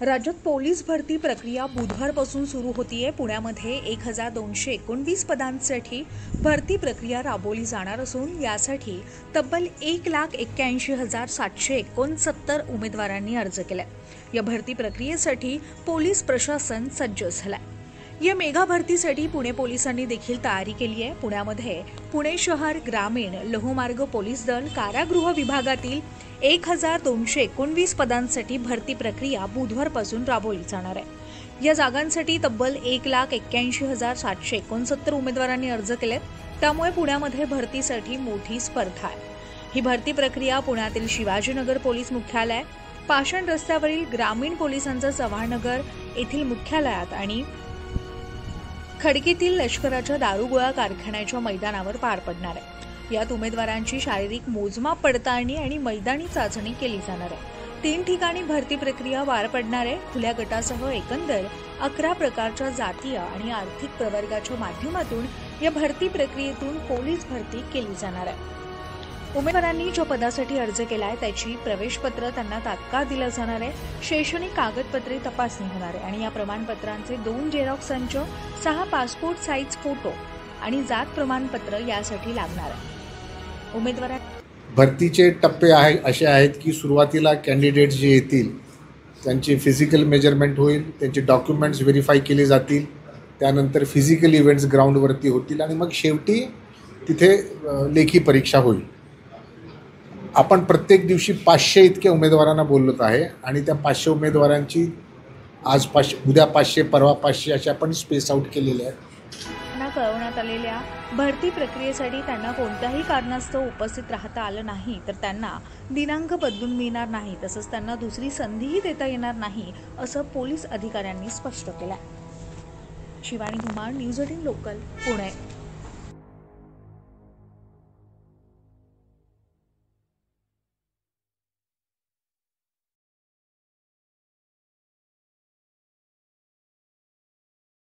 राज्यात पोलीस भरती प्रक्रिया बुधवारपासून सुरू होतीये. पुण्यामध्ये एक हजार दोनशे एकोणवीस पदांसाठी भरती प्रक्रिया राबवली जाणार असून यासाठी तब्बल एक लाख एक्क्याऐंशी हजार सातशे एकोणसत्तर उमेदवारांनी अर्ज केला या भरती प्रक्रियेसाठी पोलीस प्रशासन सज्ज झालंय. या मेगा भरतीसाठी पुणे पोलिसांनी देखील तयारी केली आहे. पुण्यामध्ये पुणे शहर ग्रामीण लघुमार्ग पोलीस दल कारागृह विभागातील एक हजार दोनशे एकोणवीस पदांसाठी भरती प्रक्रिया बुधवारपासून राबवली जाणार आहे. या जागांसाठी तब्बल एक लाख एक्क्याऐंशी हजार सातशे एकोणसत्तर उमेदवारांनी अर्ज केले त्यामुळे पुण्यामध्ये भरतीसाठी मोठी स्पर्धा आहे. ही भरती प्रक्रिया पुण्यातील शिवाजीनगर पोलीस मुख्यालय पाषाण रस्त्यावरील ग्रामीण पोलिसांचं चव्हाणनगर येथील मुख्यालयात आणि खडकीतील लष्कराच्या दारुगोळा कारखान्याच्या मैदानावर पार पडणार आहे. यात उमेदवारांची शारीरिक मोजमाप पडताळणी आणि मैदानी चाचणी केली जाणार आहे. तीन ठिकाणी भरती प्रक्रिया पार पडणार आहे. खुल्या गटासह एकंदर अकरा प्रकारच्या जातीय आणि आर्थिक प्रवर्गाच्या माध्यमातून या भरती प्रक्रियेतून पोलीस भरती केली जाणार आहे. उमेदवारांनी ज्या पदासाठी अर्ज केलाय त्याची प्रवेशपत्र त्यांना तात्काळ दिलं जाणार आहे. शैक्षणिक कागदपत्रे तपासणी होणार आहे. आणि या प्रमाणपत्रांचे दोन झेरॉक्स संच सहा पासपोर्ट साईज फोटो आणि जात प्रमाणपत्र यासाठी लागणार आहे. उमेदवारां भरतीचे टप्पे आहे असे आहेत की सुरुवातीला कॅन्डिडेट्स जे येतील त्यांची फिजिकल मेजरमेंट होईल त्यांचे डॉक्युमेंट्स व्हेरीफाय केले जातील त्यानंतर फिजिकल इव्हेंट्स ग्राउंडवरती होतील आणि मग शेवटी तिथे लेखी परीक्षा होईल. आपण प्रत्येक दिवशी पाचशे इतक्या उमेदवारांना बोलत आहे आणि त्या पाचशे उमेदवारांची आज पाचशे उद्या पाचशे परवा पाचशे अशा आपण स्पेस आउट केलेले आहेत त्यांना कळवण्यात आलेल्या भरती प्रक्रियेसाठी त्यांना कोणत्याही कारणास्तव उपस्थित राहता आलं नाही तर त्यांना दिनांक बदलून मिळणार नाही तसंच त्यांना दुसरी संधीही देता येणार नाही असं पोलीस अधिकाऱ्यांनी स्पष्ट केलं Shivani Dhumal news eighteen local Pune.